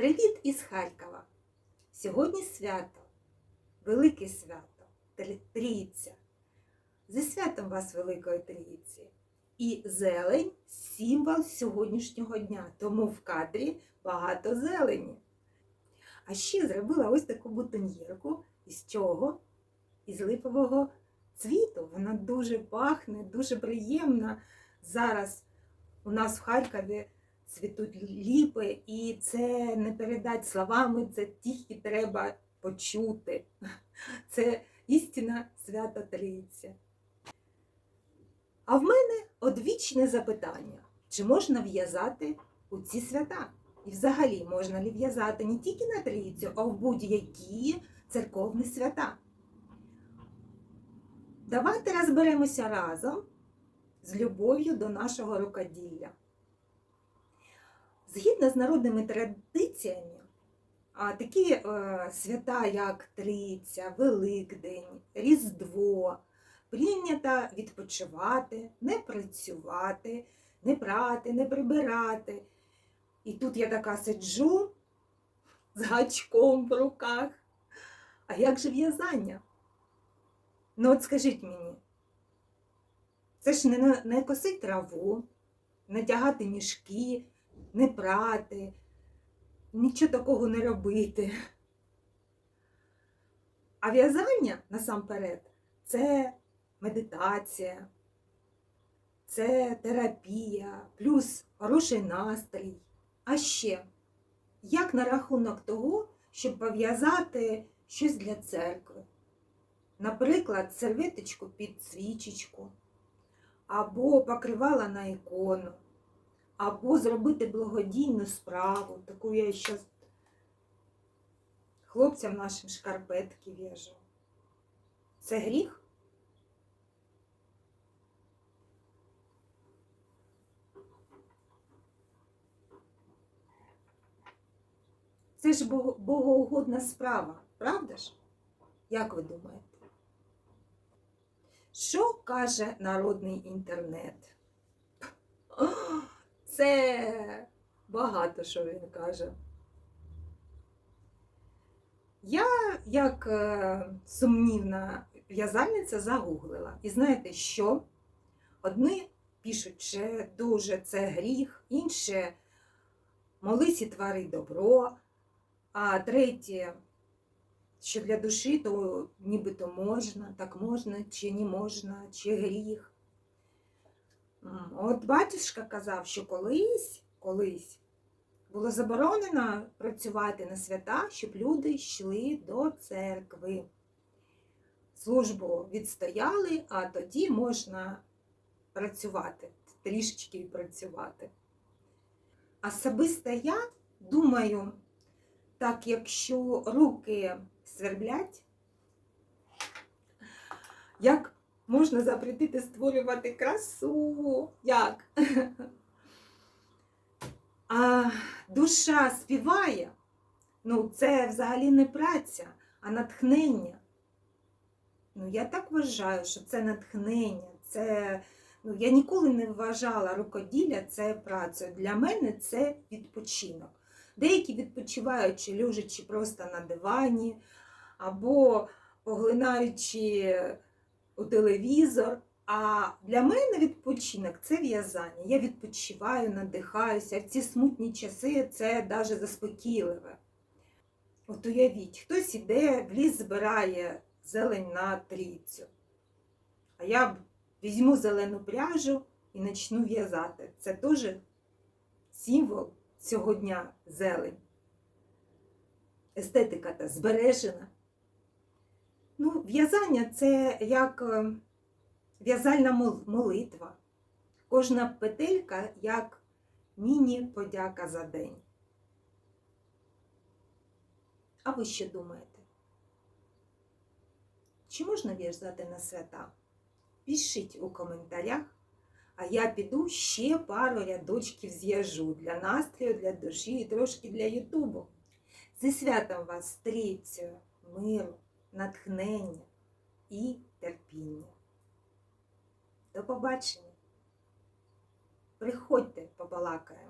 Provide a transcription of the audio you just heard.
Привіт із Харкова! Сьогодні свято, велике свято, Трійця. Зі святом вас Великої Трійці. І зелень символ сьогоднішнього дня, тому в кадрі багато зелені. А ще зробила ось таку бутоньєрку. Із чого? Із липового цвіту. Вона дуже пахне, дуже приємна. Зараз у нас в Харкові цвітуть ліпи, і це не передать словами, це тільки треба почути. Це істина свята Трійця. А в мене одвічне запитання: чи можна в'язати у ці свята? І взагалі можна ли в'язати не тільки на трійцю, а в будь-які церковні свята? Давайте розберемося разом з любов'ю до нашого рукоділля. Згідно з народними традиціями, такі е, свята, як Трійця, Великдень, Різдво, прийнято відпочивати, не працювати, не прати, не прибирати. І тут я така сиджу з гачком в руках. А як же в'язання? Ну от скажіть мені, це ж не, не косить траву, не тягати мішки, не прати, нічого такого не робити. А в'язання насамперед це медитація, це терапія, плюс хороший настрій. А ще, як на рахунок того, щоб пов'язати щось для церкви. Наприклад, серветочку під свічечку, або покривала на ікону, або зробити благодійну справу, таку я ще хлопцям нашим шкарпетки в'яжу. Це гріх? Це ж богоугодна справа, правда ж? Як ви думаєте? Що каже народний інтернет? Це багато що він каже. Я, як е, сумнівна в'язальниця, загуглила. І знаєте що? Одні пишуть, що дуже це гріх, інші молись і твори добро, а треті, що для душі то нібито можна, так можна, чи не можна, чи гріх. От батюшка казав, що колись, колись було заборонено працювати на свята, щоб люди йшли до церкви. Службу відстояли, а тоді можна працювати, трішечки працювати. Особисто я думаю, так якщо руки сверблять, як можна запретити створювати красу? Як? А душа співає, ну це взагалі не праця, а натхнення. Ну, я так вважаю, що це натхнення, це. Ну, я ніколи не вважала рукоділля це працею. Для мене це відпочинок. Деякі відпочиваючи, лежачи просто на дивані, або поглинаючи у телевізор. А для мене відпочинок це в'язання. Я відпочиваю, надихаюся. В ці смутні часи це навіть заспокійливе. От уявіть, хтось іде, в ліс збирає зелень на трійцю. А я візьму зелену пряжу і почну в'язати. Це теж символ цього дня зелень. Естетика та збережена. Ну, в'язання це як е, в'язальна молитва. Кожна петелька як міні-подяка за день. А ви що думаєте? Чи можна в'язати на свята? Пишіть у коментарях, а я піду ще пару рядочків з'яжу для настрою, для душі і трошки для Ютубу. Зі святом вас, стрійцею, миру, натхнення і терпіння. До побачення. Приходьте, побалакаємо.